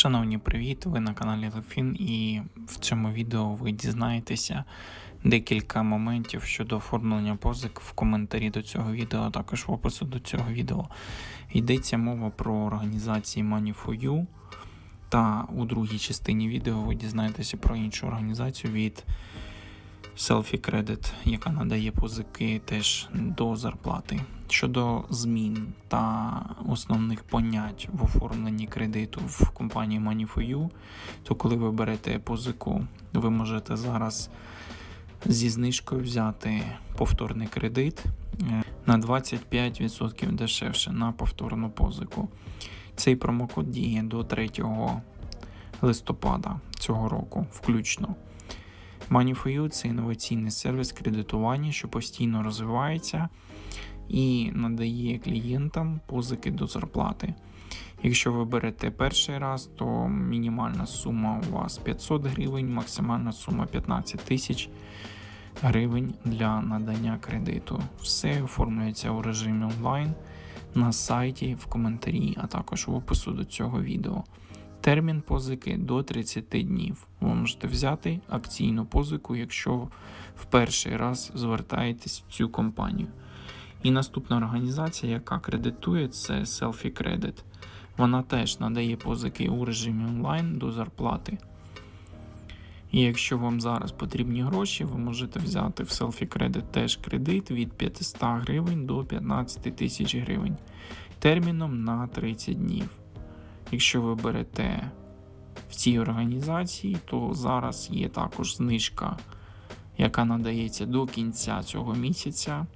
Шановні, привіт! Ви на каналі Лефін, і в цьому відео ви дізнаєтеся декілька моментів щодо оформлення позик в коментарі до цього відео, а також в опису до цього відео. Йдеться мова про організації Money4U, та у другій частині відео ви дізнаєтеся про іншу організацію від Selfie Credit, яка надає позики теж до зарплати. Щодо змін та основних понять в оформленні кредиту в компанії Money4U, то коли ви берете позику, ви можете зараз зі знижкою взяти повторний кредит е, на 25% дешевше на повторну позику. Цей промокод діє до 3 листопада цього року, включно. Money4U – це інноваційний сервіс кредитування, що постійно розвивається і надає клієнтам позики до зарплати. Якщо ви берете перший раз, то мінімальна сума у вас 500 гривень, максимальна сума 15 тисяч гривень для надання кредиту. Все оформлюється у режимі онлайн на сайті, в коментарі, а також в опису до цього відео. Термін позики до 30 днів. Ви можете взяти акційну позику, якщо в перший раз звертаєтесь в цю компанію. І наступна організація, яка кредитує, це Selfie Credit. Вона теж надає позики у режимі онлайн до зарплати. І якщо вам зараз потрібні гроші, ви можете взяти в Selfie Credit теж кредит від 500 гривень до 15 тисяч гривень терміном на 30 днів. Якщо ви берете в цій організації, то зараз є також знижка, яка надається до кінця цього місяця.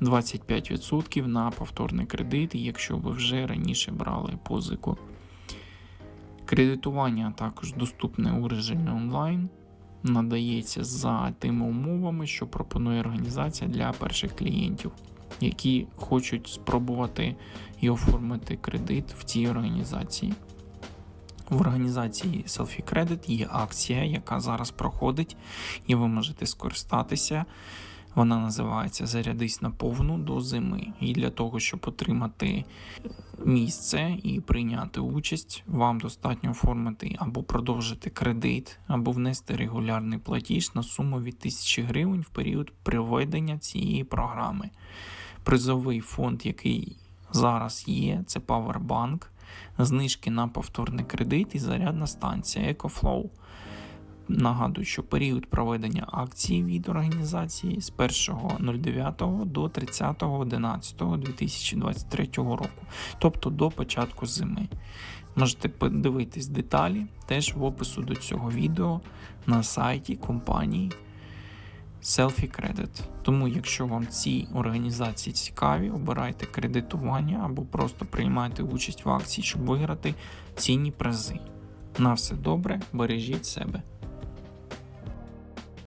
25% на повторний кредит, якщо ви вже раніше брали позику. Кредитування також доступне у режимі онлайн, надається за тими умовами, що пропонує організація для перших клієнтів, які хочуть спробувати і оформити кредит в цій організації. В організації Selfie Credit є акція, яка зараз проходить, і ви можете скористатися. Вона називається Зарядись на повну до зими. І для того, щоб отримати місце і прийняти участь, вам достатньо оформити або продовжити кредит, або внести регулярний платіж на суму від 1000 гривень в період проведення цієї програми. Призовий фонд, який зараз є, це Powerbank, знижки на повторний кредит і зарядна станція EcoFlow. Нагадую, що період проведення акції від організації з 1.09 до 30.11.2023 року, тобто до початку зими. Можете подивитись деталі теж в опису до цього відео на сайті компанії Selfie Credit. Тому, якщо вам ці організації цікаві, обирайте кредитування або просто приймайте участь в акції, щоб виграти цінні призи. На все добре, бережіть себе.